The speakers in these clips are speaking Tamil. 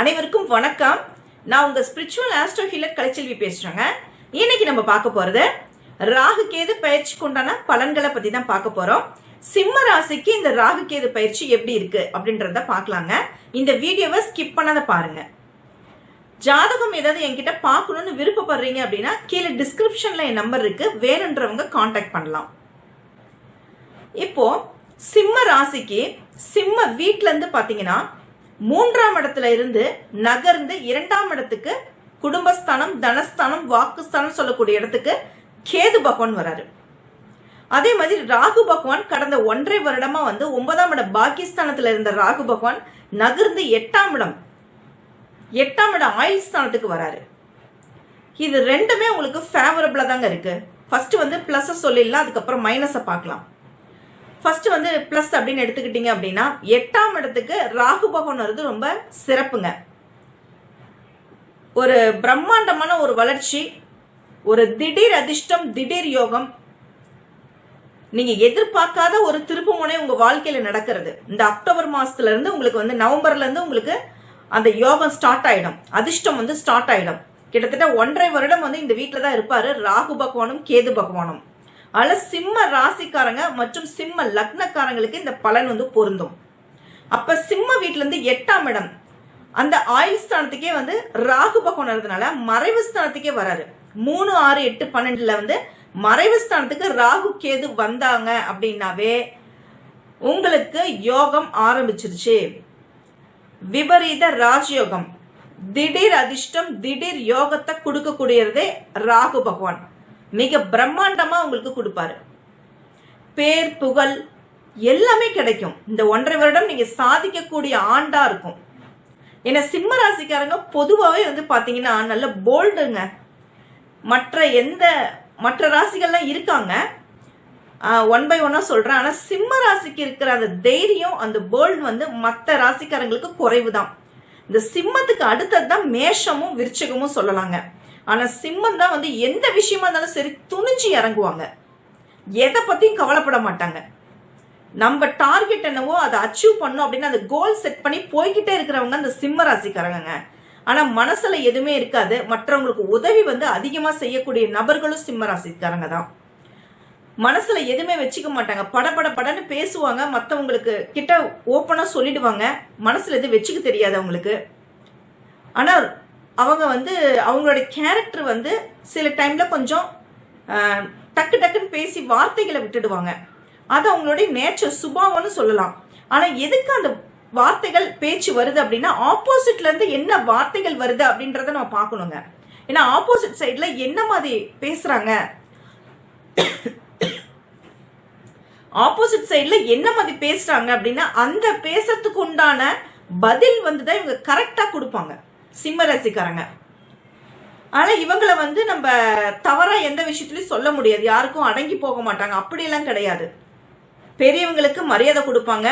அனைவருக்கும் வணக்கம். நான் உங்க ஸ்பிரிச்சுவல் ஆஸ்ட்ரோ ஹீலர் கலைச்செல்வி பேசுறேங்க. இன்னைக்கு நம்ம பார்க்க போறது ராகு கேது பயிற்சிக்கு உண்டான பலன்களை பத்தி தான் பார்க்க போறோம். சிம்ம ராசிக்கு இந்த ராகு கேது பயிற்சி எப்படி இருக்கு அப்படின்றத பார்க்கலாங்க. இந்த வீடியோவை ஸ்கிப் பண்ணாத பாருங்க. ஜாதகம் ஏதாவது என்கிட்ட பார்க்கணும்னு விருப்பப்படுறீங்க அப்படின்னா கீழே டிஸ்கிரிப்ஷன்ல என் நம்பர் இருக்கு. வேணுன்றவங்க காண்டாக்ட் பண்ணலாம். இப்போ சிம்ம ராசிக்கு சிம்ம வீட்டிலேருந்து பார்த்தீங்கன்னா மூன்றாம் இடத்துல இருந்து நகர்ந்து இரண்டாம் இடத்துக்கு குடும்பஸ்தானம் தனஸ்தானம் வாக்குஸ்தானம் சொல்லக்கூடிய இடத்துக்கு கேது பகவான் வராரு. அதே மாதிரி ராகு பகவான் கடந்த ஒன்றரை வருடமா வந்து ஒன்பதாம் இடம் பாகிஸ்தானத்துல இருந்த ராகு பகவான் நகர்ந்து எட்டாம் இடம் எட்டாம் இடம் ஆயுள் ஸ்தானத்துக்கு வராரு. இது ரெண்டுமே உங்களுக்கு ஃபேவரபிளா தாங்க இருக்கு. ஃபர்ஸ்ட் வந்து பிளஸ் சொல்லிடலாம் அதுக்கப்புறம் மைனஸை பார்க்கலாம். ஃபர்ஸ்ட் வந்து ப்ளஸ் அப்படின்னு எடுத்துக்கிட்டீங்க அப்படின்னா எட்டாம் இடத்துக்கு ராகு பகவான் வருது ரொம்ப சிறப்புங்க. ஒரு பிரம்மாண்டமான ஒரு வளர்ச்சி ஒரு திடீர் அதிர்ஷ்டம் திடீர் யோகம். நீங்க எதிர்பார்க்காத ஒரு திருப்பு முனை உங்க வாழ்க்கையில நடக்கிறது. இந்த அக்டோபர் மாசத்துல இருந்து உங்களுக்கு வந்து நவம்பர்ல இருந்து உங்களுக்கு அந்த யோகம் ஸ்டார்ட் ஆயிடும். அதிர்ஷ்டம் வந்து ஸ்டார்ட் ஆயிடும். கிட்டத்தட்ட ஒன்றரை வருடம் வந்து இந்த வீட்டில் தான் இருப்பாரு ராகு பகவானும் கேது பகவானும். ஆனால் சிம்ம ராசிக்காரங்க மற்றும் சிம்ம லக்னக்காரங்களுக்கு இந்த பலன் வந்து பொருந்தும். அப்ப சிம்ம வீட்டுல இருந்து எட்டாம் இடம். அந்த ஆயுள் ஸ்தானத்துக்கே வந்து ராகு பகவான்றதுனால மறைவு ஸ்தானத்துக்கே வராரு. மூணு ஆறு எட்டு பன்னெண்டுல வந்து மறைவு ஸ்தானத்துக்கு ராகு கேது வந்தாங்க அப்படின்னாவே உங்களுக்கு யோகம் ஆரம்பிச்சிருச்சு. விபரீத ராஜயோகம். திடீர் அதிர்ஷ்டம் திடீர் யோகத்தை கொடுக்கக்கூடியதே ராகு பகவான். மிக பிரம்மாண்டமா உங்களுக்கு கொடுப்பாரு. பேர் புகழ் எல்லாமே கிடைக்கும். இந்த ஒன்றரை வருடம் நீங்க சாதிக்கக்கூடிய ஆண்டா இருக்கும். ஏன்னா சிம்ம ராசிக்காரங்க பொதுவாகவே வந்து பாத்தீங்கன்னா நல்ல போல்டுங்க மற்ற எந்த மற்ற ராசிகள்லாம் இருக்காங்க. ஒன் பை ஒன்னா சொல்றேன். ஆனா சிம்ம ராசிக்கு இருக்கிற அந்த தைரியம் அந்த போல்டு வந்து மற்ற ராசிக்காரங்களுக்கு குறைவு தான் இந்த சிம்மத்துக்கு அடுத்தது தான் மேஷமும் விருச்சகமும் சொல்லலாங்க. ஆனா சிம்மம் தான் வந்து எந்த விஷயமா இருந்தாலும் சரி துணிஞ்சு இறங்குவாங்க. எதை பத்தியும் கவலைப்பட மாட்டாங்க. நம்ம டார்கெட் என்னவோ அதை அச்சீவ் பண்ணோம் அப்படின்னு அந்த கோல் செட் பண்ணி போய்கிட்டே இருக்கிறவங்க அந்த சிம்ம ராசிக்காரங்க ஆனா மனசுல எதுவுமே இருக்காது. மற்றவங்களுக்கு உதவி வந்து அதிகமா செய்யக்கூடிய நபர்களும் சிம்ம ராசிக்காரங்க தான். மனசுல எதுவுமே வச்சுக்க மாட்டாங்க. படபட படன்னு பேசுவாங்க. மற்றவங்களுக்கு கிட்ட ஓப்பனா சொல்லிடுவாங்க. மனசுல எதுவும் வச்சுக்க தெரியாது அவங்களுக்கு. ஆனா அவங்க வந்து அவங்களோட கேரக்டர் வந்து சில டைம்ல கொஞ்சம் டக்கு டக்குன்னு பேசி வார்த்தைகளை விட்டுடுவாங்க. அது அவங்களுடைய நேச்சர் சுபாவம்னு சொல்லலாம். ஆனா எதுக்கு அந்த வார்த்தைகள் பேச்சு வருது அப்படின்னா ஆப்போசிட்ல இருந்து என்ன வார்த்தைகள் வருது அப்படின்றத நம்ம பார்க்கணுங்க. ஏன்னா ஆப்போசிட் சைட்ல என்ன மாதிரி பேசுறாங்க? ஆப்போசிட் சைட்ல என்ன மாதிரி பேசுறாங்க அப்படின்னா அந்த பேசுறதுக்கு உண்டான பதில் வந்து தான் இவங்க கரெக்டா கொடுப்பாங்க. சிம்ம ரசிக்காரங்க ஆனால் இவங்களை வந்து நம்ம தவறாக எந்த விஷயத்துலையும் சொல்ல முடியாது. யாருக்கும் அடங்கி போக மாட்டாங்க. அப்படியெல்லாம் கிடையாது. பெரியவங்களுக்கு மரியாதை கொடுப்பாங்க.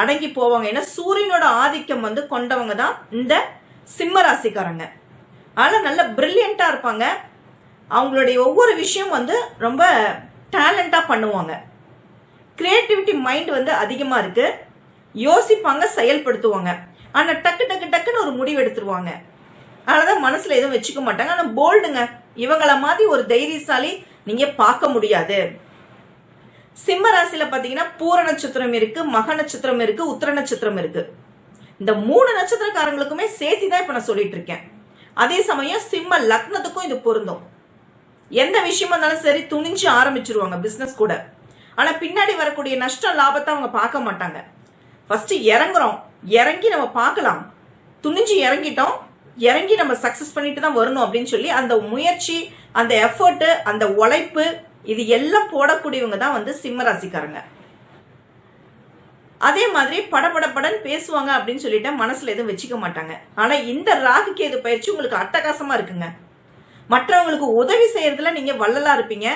அடங்கி போவாங்க. ஏன்னா சூரியனோட ஆதிக்கம் வந்து கொண்டவங்க தான் இந்த சிம்ம ராசிக்காரங்க. ஆனால் நல்ல பிரில்லியண்ட்டாக இருப்பாங்க. அவங்களுடைய ஒவ்வொரு விஷயம் வந்து ரொம்ப டேலண்ட்டாக பண்ணுவாங்க. கிரியேட்டிவிட்டி மைண்ட் வந்து அதிகமாக இருக்குது யோசிப்பாங்க செயல்படுத்துவாங்க. ஆனால் டக்கு டக்கு டக்குன்னு ஒரு முடிவு எடுத்துருவாங்க. அதனாலதான் மனசுல எதுவும் வச்சுக்க மாட்டாங்க. ஆனா போல்டுங்க இவங்கள மாதிரி ஒரு தைரியசாலி நீங்க பார்க்க முடியாது. சிம்ம ராசியில பாத்தீங்கன்னா பூர நட்சத்திரம் இருக்கு மக நட்சத்திரம் இருக்கு உத்திர நட்சத்திரம் இருக்கு. இந்த மூணு நட்சத்திரக்காரங்களுக்குமே சேர்த்தி தான் இப்ப நான் சொல்லிட்டு இருக்கேன். அதே சமயம் சிம்ம லக்னத்துக்கும் இது பொருந்தும். எந்த விஷயமா இருந்தாலும் சரி துணிஞ்சு ஆரம்பிச்சிருவாங்க பிசினஸ் கூட. ஆனா பின்னாடி வரக்கூடிய நஷ்டம் லாபத்தை அவங்க பார்க்க மாட்டாங்க. ஃபர்ஸ்ட் இறங்குறோம். இறங்கி நம்ம பார்க்கலாம். துணிஞ்சு இறங்கிட்டோம். இறங்கி நம்ம சக்சஸ் பண்ணிட்டு தான் வரணும் அப்படின்னு சொல்லி அந்த முயற்சி அந்த எஃபர்ட்டு அந்த உழைப்பு இது எல்லாம் போடக்கூடியவங்க தான் வந்து சிம்ம ராசிக்காரங்க அதே மாதிரி படபடபடன்னு பேசுவாங்க அப்படின்னு சொல்லிட்டு மனசுல எதுவும் வச்சுக்க மாட்டாங்க. ஆனா இந்த ராகு கேது பயிற்சி உங்களுக்கு அட்டகாசமா இருக்குங்க. மற்றவங்களுக்கு உதவி செய்யறதுல நீங்க வள்ளலா இருப்பீங்க.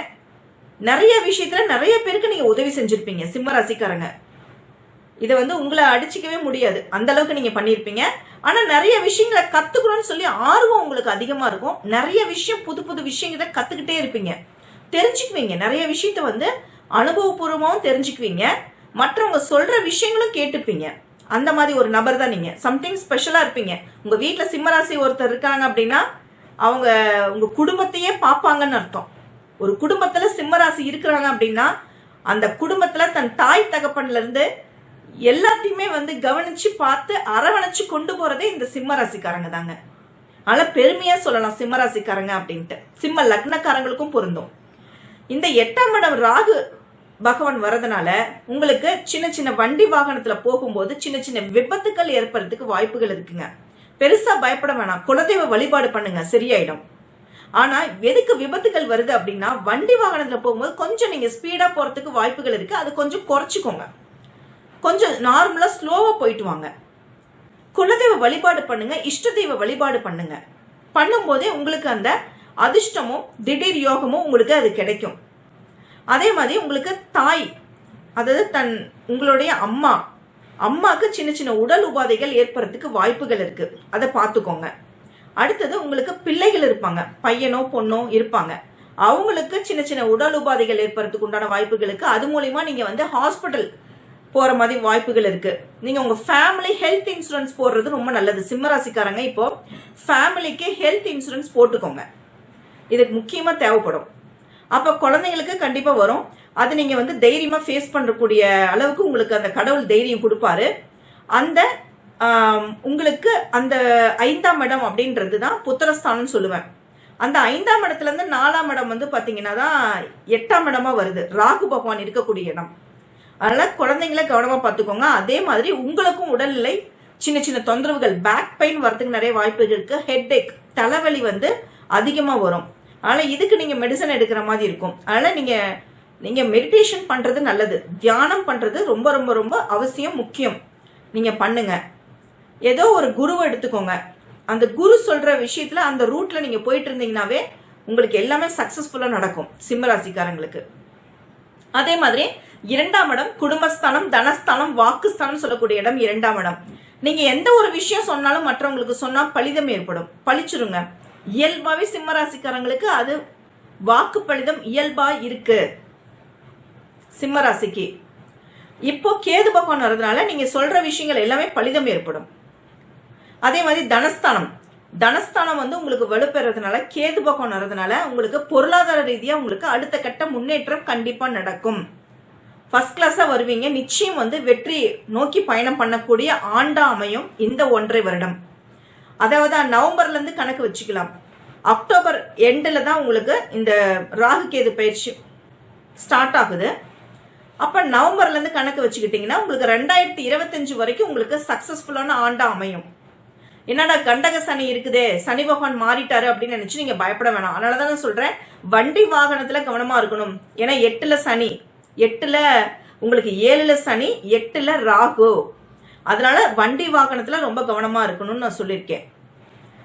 நிறைய விஷயத்துல நிறைய பேருக்கு நீங்க உதவி செஞ்சிருப்பீங்க சிம்ம ராசிக்காரங்க இதை வந்து உங்களை அடிச்சுக்கவே முடியாது. அந்த அளவுக்கு நீங்க பண்ணியிருப்பீங்க. ஆனா நிறைய விஷயங்களை கத்துக்கணும்னு சொல்லி ஆர்வம் உங்களுக்கு அதிகமா இருக்கும். நிறைய விஷயம் புது புது விஷயங்களை கத்துக்கிட்டே இருப்பீங்க. தெரிஞ்சுக்குவீங்க. நிறைய விஷயத்த வந்து அனுபவபூர்வமாகவும் தெரிஞ்சுக்குவீங்க. மற்றவங்க சொல்ற விஷயங்களும் கேட்டுப்பீங்க. அந்த மாதிரி ஒரு நபர் தான் நீங்க. சம்திங் ஸ்பெஷலா இருப்பீங்க. உங்க வீட்டுல சிம்மராசி ஒருத்தர் இருக்காங்க அப்படின்னா அவங்க உங்க குடும்பத்தையே பார்ப்பாங்கன்னு அர்த்தம். ஒரு குடும்பத்துல சிம்மராசி இருக்கிறாங்க அப்படின்னா அந்த குடும்பத்துல தன் தாய் தகப்பன்ல இருந்து எல்லாத்தையுமே வந்து கவனிச்சு பார்த்து அரவணைச்சு கொண்டு போறதே இந்த சிம்ம ராசிக்காரங்க தாங்க. அதனால பெருமையா சொல்லலாம் சிம்ம ராசிக்காரங்க அப்படின்ட்டு. சிம்ம லக்னக்காரங்களுக்கும் பொருந்தும். இந்த எட்டாம் இடம் ராகு பகவான் வரதுனால உங்களுக்கு சின்ன சின்ன வண்டி வாகனத்துல போகும்போது சின்ன சின்ன விபத்துக்கள் ஏற்படுறதுக்கு வாய்ப்புகள் இருக்குங்க. பெருசா பயப்பட வேணாம். குலதெய்வ வழிபாடு பண்ணுங்க. சரியாயிடும். ஆனா எதுக்கு விபத்துகள் வருது அப்படின்னா வண்டி வாகனத்துல போகும்போது கொஞ்சம் நீங்க ஸ்பீடா போறதுக்கு வாய்ப்புகள் இருக்கு. அது கொஞ்சம் குறைச்சிக்கோங்க. கொஞ்சம் நார்மலா ஸ்லோவா போயிட்டு வாங்க. குலதெய்வ வழிபாடு பண்ணுங்க இஷ்ட தெய்வ வழிபாடு பண்ணுங்க. பண்ணும்போதே உங்களுக்கு அந்த அதிர்ஷ்டமும் திடீர் யோகமும் உங்களுக்கு அது கிடைக்கும். அதே மாதிரி உங்களுக்கு தாய் அதாவது தன் உங்களுடைய அம்மா அம்மாக்கு சின்ன சின்ன உடல் உபாதைகள் ஏற்படுறதுக்கு வாய்ப்புகள் இருக்கு. அதை பார்த்துக்கோங்க. அடுத்தது உங்களுக்கு பிள்ளைகள் இருப்பாங்க பையனோ பொண்ணோ இருப்பாங்க. அவங்களுக்கு சின்ன சின்ன உடல் உபாதைகள் ஏற்படுறதுக்கு உண்டான வாய்ப்புகளுக்கு அது மூலியமா நீங்க வந்து ஹாஸ்பிட்டல் போற மாதிரி வாய்ப்புகள் இருக்கு. நீங்க உங்க ஃபேமிலி ஹெல்த் இன்சூரன்ஸ் போடுறது ரொம்ப நல்லது. சிம்மராசிக்காரங்க இப்போ ஃபேமிலிக்கு ஹெல்த் இன்சூரன்ஸ் போட்டுக்கோங்க. இதுக்கு முக்கியமா தேவைப்படும். அப்ப குழந்தைங்களுக்கு கண்டிப்பா வரும். அது நீங்க வந்து தைரியமா ஃபேஸ் பண்ணக்கூடிய அளவுக்கு உங்களுக்கு அந்த கடவுள் தைரியம் கொடுப்பாரு. அந்த உங்களுக்கு அந்த ஐந்தாம் இடம் அப்படின்றது தான் புத்திரஸ்தானம் சொல்லுவேன். அந்த ஐந்தாம் இடத்துல இருந்து நாலாம் இடம் வந்து பாத்தீங்கன்னா தான் எட்டாம் இடமா வருது. ராகு பகவான் இருக்கக்கூடிய இடம். அதனால குழந்தைங்கள கவனமா பார்த்துக்கோங்க. அதே மாதிரி உங்களுக்கும் உடல்நிலை சின்ன சின்ன தொந்தரவுகள் பேக் பெயின் வரதுக்கு நிறைய வாய்ப்புகள் இருக்கு. ஹெட் ஏக் தலைவலி வந்து அதிகமா வரும். அதனால இதுக்கு நீங்க மெடிசன் எடுக்கிற மாதிரி இருக்கும். அதனால நீங்க நீங்க மெடிடேஷன் பண்றது நல்லது. தியானம் பண்றது ரொம்ப ரொம்ப ரொம்ப அவசியம் முக்கியம். நீங்க பண்ணுங்க. ஏதோ ஒரு குருவை எடுத்துக்கோங்க. அந்த குரு சொல்ற விஷயத்துல அந்த ரூட்ல நீங்க போயிட்டு இருந்தீங்கன்னாவே உங்களுக்கு எல்லாமே சக்சஸ்ஃபுல்லா நடக்கும். சிம்மராசிக்காரங்களுக்கு அதே மாதிரி இரண்டாம் இடம் குடும்பஸ்தானம் தனஸ்தானம் வாக்குஸ்தானம் சொல்லக்கூடிய இடம் இரண்டாம் இடம். நீங்க எந்த ஒரு விஷயம் சொன்னாலும் மற்றவங்களுக்கு சொன்னா பலிதம் ஏற்படும். பழிச்சிருங்க. இயல்பாவே சிம்மராசிக்காரங்களுக்கு அது வாக்கு பலிதம் இயல்பா இருக்கு. சிம்மராசிக்கு. இப்போ கேது பகவான் வர்றதுனால நீங்க சொல்ற விஷயங்கள் எல்லாமே பலிதம் ஏற்படும். அதே மாதிரி தனஸ்தானம். தனஸ்தானம் வந்து உங்களுக்கு வலுப்பெறதுனால கேது பகவான் வர்றதுனால உங்களுக்கு பொருளாதார ரீதியா உங்களுக்கு அடுத்த கட்ட முன்னேற்றம் கண்டிப்பா நடக்கும். ஃபர்ஸ்ட் கிளாஸாக வருவீங்க. நிச்சயம் வந்து வெற்றி நோக்கி பயணம் பண்ணக்கூடிய ஆண்டா அமையும் இந்த ஒன்றை வருடம். அதாவது நவம்பர்லேருந்து கணக்கு வச்சுக்கலாம். அக்டோபர் எண்டில் தான் உங்களுக்கு இந்த ராகு கேது பயிற்சி ஸ்டார்ட் ஆகுது. அப்போ நவம்பர்லேருந்து கணக்கு வச்சுக்கிட்டிங்கன்னா உங்களுக்கு ரெண்டாயிரத்தி இருபத்தஞ்சு வரைக்கும் உங்களுக்கு சக்ஸஸ்ஃபுல்லான ஆண்டா அமையும் என்னடா கண்டக சனி இருக்குதே சனி பகவான் மாறிட்டாரு அப்படின்னு நினைச்சு நீங்க பயப்பட வேணாம். அதனாலதான் நான் சொல்றேன் வண்டி வாகனத்துல கவனமா இருக்கணும். ஏன்னா எட்டுல சனி. எட்டுல உங்களுக்கு ஏழுல சனி எட்டுல ராகு. அதனால வண்டி வாகனத்துல ரொம்ப கவனமா இருக்கணும்னு நான் சொல்லியிருக்கேன்.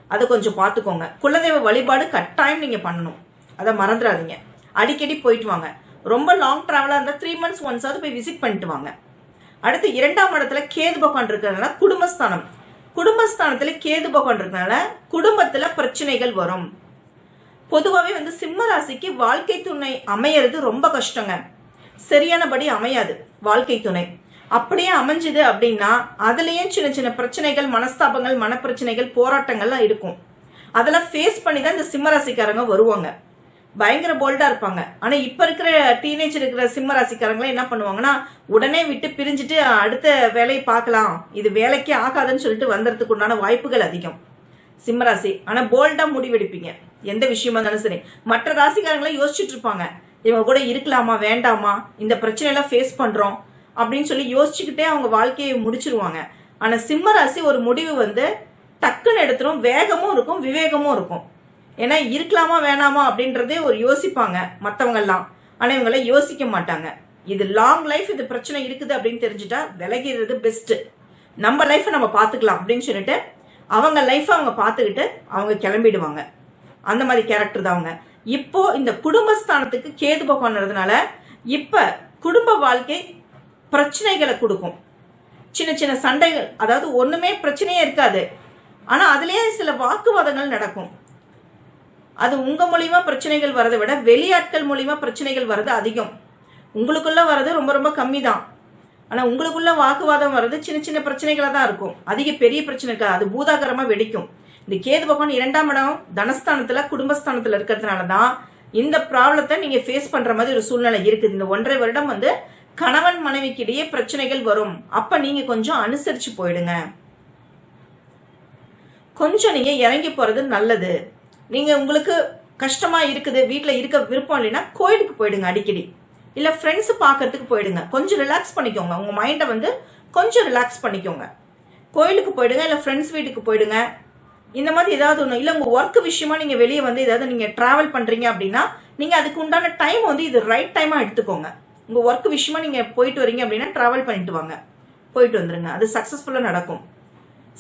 அதை கொஞ்சம் பார்த்துக்கோங்க. குலதெய்வ வழிபாடு கட்டாயம் நீங்க பண்ணணும். அதை மறந்துடாதீங்க. அடிக்கடி போயிட்டு வாங்க. ரொம்ப லாங் டிராவலா இருந்தா த்ரீ மந்த்ஸ் ஒன்ஸாவது போய் விசிட் பண்ணிட்டு வாங்க. அடுத்து இரண்டாம் இடத்துல கேது பகவான் இருக்கிறதுனால குடும்பஸ்தானம். குடும்பஸ்தானத்துல கேது பகவான் இருக்கிறதுனால குடும்பத்துல பிரச்சனைகள் வரும். பொதுவாகவே வந்து சிம்ம ராசிக்கு வாழ்க்கை துணை அமையறது ரொம்ப கஷ்டங்க. சரியானபடி அமையாது. வாழ்க்கை துணை. அப்படியே அமைஞ்சுது அப்படின்னா அதுலேயும் சின்ன சின்ன பிரச்சனைகள் மனஸ்தாபங்கள் மனப்பிரச்சனைகள் போராட்டங்கள்லாம் இருக்கும். அதெல்லாம் ஃபேஸ் பண்ணி தான் இந்த சிம்ம ராசிக்காரங்க வருவாங்க. பயங்கர போல்டாக இருப்பாங்க. ஆனால் இப்போ இருக்கிற டீனேஜ் இருக்கிற சிம்மராசிக்காரங்களாம் என்ன பண்ணுவாங்கன்னா உடனே விட்டு பிரிஞ்சுட்டு அடுத்த வேலையை பார்க்கலாம். இது வேலைக்கே ஆகாதுன்னு சொல்லிட்டு வந்துறதுக்கு உண்டான வாய்ப்புகள் அதிகம். சிம்மராசி. ஆனால் போல்டாக முடிவெடுப்பீங்க. எந்த விஷயமா இருந்தாலும் சரி. மற்ற ராசிக்காரங்களாம் யோசிச்சுட்டு இருப்பாங்க. இவங்க கூட இருக்கலாமா வேண்டாமா இந்த பிரச்சனையெல்லாம் ஃபேஸ் பண்றோம் அப்படின்னு சொல்லி யோசிச்சுக்கிட்டே அவங்க வாழ்க்கையை முடிச்சிருவாங்க. ஆனா சிம்ம ராசி ஒரு முடிவு வந்து டக்குன்னு எடுத்துரும் வேகமும் இருக்கும் விவேகமும் இருக்கும். ஏன்னா இருக்கலாமா வேணாமா அப்படின்றதே ஒரு யோசிப்பாங்க மற்றவங்கெல்லாம் எல்லாம் ஆனா இவங்கெல்லாம் யோசிக்க மாட்டாங்க. இது லாங் லைஃப் இது பிரச்சனை இருக்குது அப்படின்னு தெரிஞ்சுட்டா விலகிறது பெஸ்ட் நம்ம லைஃப்பை நம்ம பார்த்துக்கலாம் அப்படின்னு சொல்லிட்டு அவங்க லைஃப்பை அவங்க பார்த்துக்கிட்டு அவங்க கிளம்பிடுவாங்க. அந்த மாதிரி கேரக்டர் தான் அவங்க. இப்போ இந்த குடும்பஸ்தானத்துக்கு கேது பகவான்றதுனால இப்ப குடும்ப வாழ்க்கை பிரச்சனைகளை கொடுக்கும். சின்ன சின்ன சண்டைகள் அதாவது ஒண்ணுமே பிரச்சனையே இருக்காது. ஆனா அதுலேயே சில வாக்குவாதங்கள் நடக்கும். அது உங்க மூலியமா பிரச்சனைகள் வரதை விட வெளியாட்கள் மூலியமா பிரச்சனைகள் வர்றது அதிகம். உங்களுக்குள்ள வர்றது ரொம்ப ரொம்ப கம்மி தான் ஆனா உங்களுக்குள்ள வாக்குவாதம் வர்றது சின்ன சின்ன பிரச்சனைகளா தான் இருக்கும். அதிக பெரிய பிரச்சனை இருக்காது அது பூதாகரமா வெடிக்கும். இந்த கேது பகவான் இரண்டாம் இடம் தனஸ்தானத்துல குடும்பஸ்தானத்துல இருக்கிறதுனால தான் இந்த ப்ராப்ளத்தை நீங்க ஃபேஸ் பண்ற மாதிரி ஒரு சூழ்நிலை இருக்குது. இந்த ஒன்றரை வருடம் வந்து கணவன் மனைவிக்கு இடையே பிரச்சனைகள் வரும். அப்ப நீங்க கொஞ்சம் அனுசரிச்சு போயிடுங்க. கொஞ்சம் நீங்க இறங்கி போறது நல்லது. நீங்க உங்களுக்கு கஷ்டமா இருக்குது வீட்டில் இருக்க விருப்பம் இல்லைன்னா கோயிலுக்கு போயிடுங்க அடிக்கடி. இல்ல ஃப்ரெண்ட்ஸ் பார்க்கறதுக்கு போயிடுங்க. கொஞ்சம் ரிலாக்ஸ் பண்ணிக்கோங்க. உங்க மைண்டை வந்து கொஞ்சம் ரிலாக்ஸ் பண்ணிக்கோங்க. கோயிலுக்கு போயிடுங்க இல்ல ஃப்ரெண்ட்ஸ் வீட்டுக்கு போயிடுங்க. இந்த மாதிரி ஏதாவது ஒன்று இல்லை உங்கள் ஒர்க் விஷயமா நீங்கள் வெளியே வந்து ஏதாவது நீங்கள் ட்ராவல் பண்ணுறீங்க அப்படின்னா நீங்கள் அதுக்கு உண்டான டைம் வந்து இது ரைட் டைமாக எடுத்துக்கோங்க. உங்கள் ஒர்க் விஷயமா நீங்கள் போயிட்டு வரீங்க அப்படின்னா ட்ராவல் பண்ணிட்டு வாங்க. போயிட்டு வந்துருங்க. அது சக்ஸஸ்ஃபுல்லாக நடக்கும்.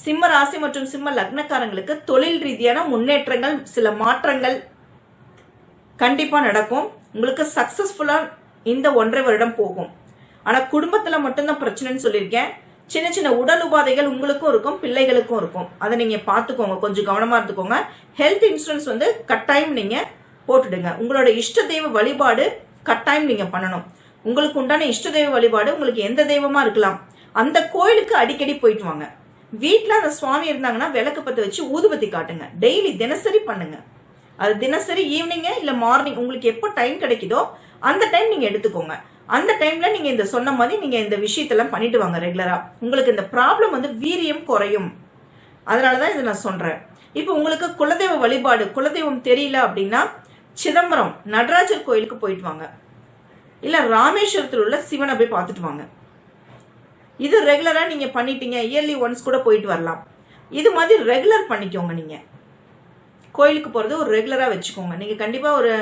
சிம்ம ராசி மற்றும் சிம்ம லக்னக்காரங்களுக்கு தொழில் ரீதியான முன்னேற்றங்கள் சில மாற்றங்கள் கண்டிப்பாக நடக்கும். உங்களுக்கு சக்ஸஸ்ஃபுல்லாக இந்த ஒன்றரை வருடம் போகும். ஆனால் குடும்பத்தில் மட்டும்தான் பிரச்சனைன்னு சொல்லியிருக்கேன். சின்ன சின்ன உடல் உபாதைகள் உங்களுக்கும் இருக்கும் பிள்ளைகளுக்கும் இருக்கும். அதை நீங்கள் பார்த்துக்கோங்க கொஞ்சம் கவனமாக இருந்துக்கோங்க. ஹெல்த் இன்சூரன்ஸ் வந்து கட்டாயம் நீங்கள் போட்டுடுங்க. உங்களோட இஷ்ட தெய்வ வழிபாடு கட்டாயம் நீங்கள் பண்ணணும். உங்களுக்கு உண்டான இஷ்ட தெய்வ வழிபாடு உங்களுக்கு எந்த தெய்வமாக இருக்கலாம். அந்த கோயிலுக்கு அடிக்கடி போயிட்டு வாங்க. வீட்டில் அந்த சுவாமி இருந்தாங்கன்னா விளக்கு பற்ற வச்சு ஊதுபத்தி காட்டுங்க. டெய்லி தினசரி பண்ணுங்க. அது தினசரி ஈவினிங்கு இல்லை மார்னிங் உங்களுக்கு எப்போ டைம் கிடைக்குதோ அந்த டைம் நீங்கள் எடுத்துக்கோங்க. அந்த டைம்ல நீங்க இந்த சொன்ன மாதிரி நீங்க இந்த விஷயத்தெல்லாம் பண்ணிட்டு வாங்க ரெகுலரா உங்களுக்கு இந்த ப்ராப்ளம் வந்து வீரியம் குறையும். அதனாலதான் இதை நான் சொல்றேன். இப்போ உங்களுக்கு குலதெய்வ வழிபாடு குலதெய்வம் தெரியல அப்படின்னா சிதம்பரம் நடராஜர் கோயிலுக்கு போயிட்டு வாங்க. இல்ல ராமேஸ்வரத்தில் உள்ள சிவனை போய் பார்த்துட்டு வாங்க. இது ரெகுலரா நீங்க பண்ணிட்டீங்க. இயர்லி ஒன்ஸ் கூட போயிட்டு வரலாம். இது மாதிரி ரெகுலர் பண்ணிக்கோங்க நீங்க. கோயிலுக்கு போகிறது ஒரு ரெகுலராக வச்சுக்கோங்க. நீங்கள் கண்டிப்பாக ஒரு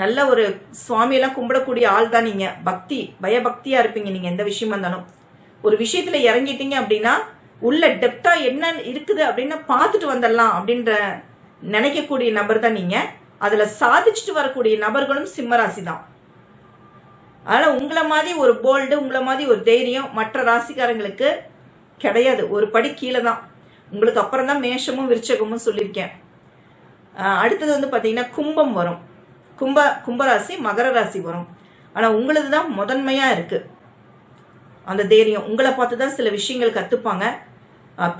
நல்ல ஒரு சுவாமியெல்லாம் கும்பிடக்கூடிய ஆள் தான் நீங்கள் பக்தி பயபக்தியாக இருப்பீங்க நீங்கள் எந்த விஷயமா இருந்தாலும் ஒரு விஷயத்தில் இறங்கிட்டீங்க அப்படின்னா உள்ள டெப்த்தாக என்ன இருக்குது அப்படின்னு பார்த்துட்டு வந்துடலாம் அப்படின்ற நினைக்கக்கூடிய நபர் தான் நீங்கள் அதில் சாதிச்சுட்டு வரக்கூடிய நபர்களும் சிம்மராசி தான். அதனால் உங்களை மாதிரி ஒரு போல்டு உங்களை மாதிரி ஒரு தைரியம் மற்ற ராசிக்காரங்களுக்கு கிடையாது. ஒரு படி கீழே தான். உங்களுக்கு அப்புறம் தான் மேஷமும் விருச்சகமும் சொல்லியிருக்கேன். அடுத்தது வந்து பார்த்தீங்கன்னா கும்பம் வரும். கும்ப கும்பராசி மகர ராசி வரும். ஆனால் உங்களது தான் முதன்மையாக இருக்குது அந்த தைரியம். உங்களை பார்த்து தான் சில விஷயங்கள் கற்றுப்பாங்க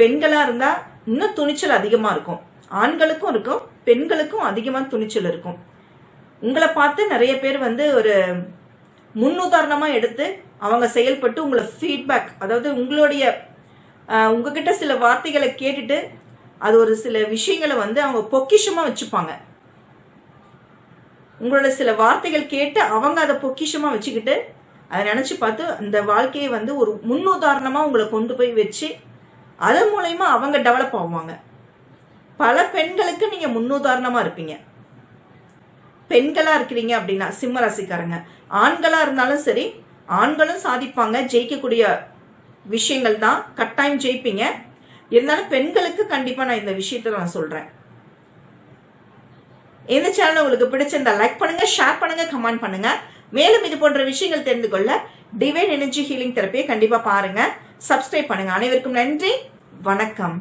பெண்களாக இருந்தால் இன்னும் துணிச்சல் அதிகமாக இருக்கும். ஆண்களுக்கும் இருக்கும். பெண்களுக்கும் அதிகமாக துணிச்சல் இருக்கும். உங்களை பார்த்து நிறைய பேர் வந்து ஒரு முன்னுதாரணமாக எடுத்து அவங்க செயல்பட்டு உங்களை ஃபீட்பேக் அதாவது உங்களுடைய உங்ககிட்ட சில வார்த்தைகளை கேட்டுட்டு அது ஒரு சில விஷயங்களை வந்து அவங்க பொக்கிஷமாக வச்சுப்பாங்க. உங்களோட சில வார்த்தைகள் கேட்டு அவங்க அதை பொக்கிஷமாக வச்சுக்கிட்டு அதை நினச்சி பார்த்து அந்த வாழ்க்கையை வந்து ஒரு முன்னுதாரணமாக உங்களை கொண்டு போய் வச்சு அதன் மூலயமா அவங்க டெவலப் ஆவாங்க. பல பெண்களுக்கு நீங்கள் முன்னுதாரணமாக இருப்பீங்க. பெண்களாக இருக்கிறீங்க அப்படின்னா சிம்ம ராசிக்காரங்க. ஆண்களாக இருந்தாலும் சரி ஆண்களும் சாதிப்பாங்க ஜெயிக்கக்கூடிய விஷயங்கள் தான். கட்டாயம் ஜெயிப்பீங்க. இருந்தாலும் பெண்களுக்கு கண்டிப்பாக நான் இந்த விஷயத்த நான் சொல்கிறேன் இந்த சேனல் உங்களுக்கு பிடிச்சிருந்தா லைக் பண்ணுங்க ஷேர் பண்ணுங்க கமெண்ட் பண்ணுங்க. மேலும் இது போன்ற விஷயங்கள் தெரிந்து கொள்ள டிவைன் எனர்ஜி ஹீலிங் தெரப்பியை கண்டிப்பாக பாருங்க. சப்ஸ்கிரைப் பண்ணுங்க. அனைவருக்கும் நன்றி. வணக்கம்.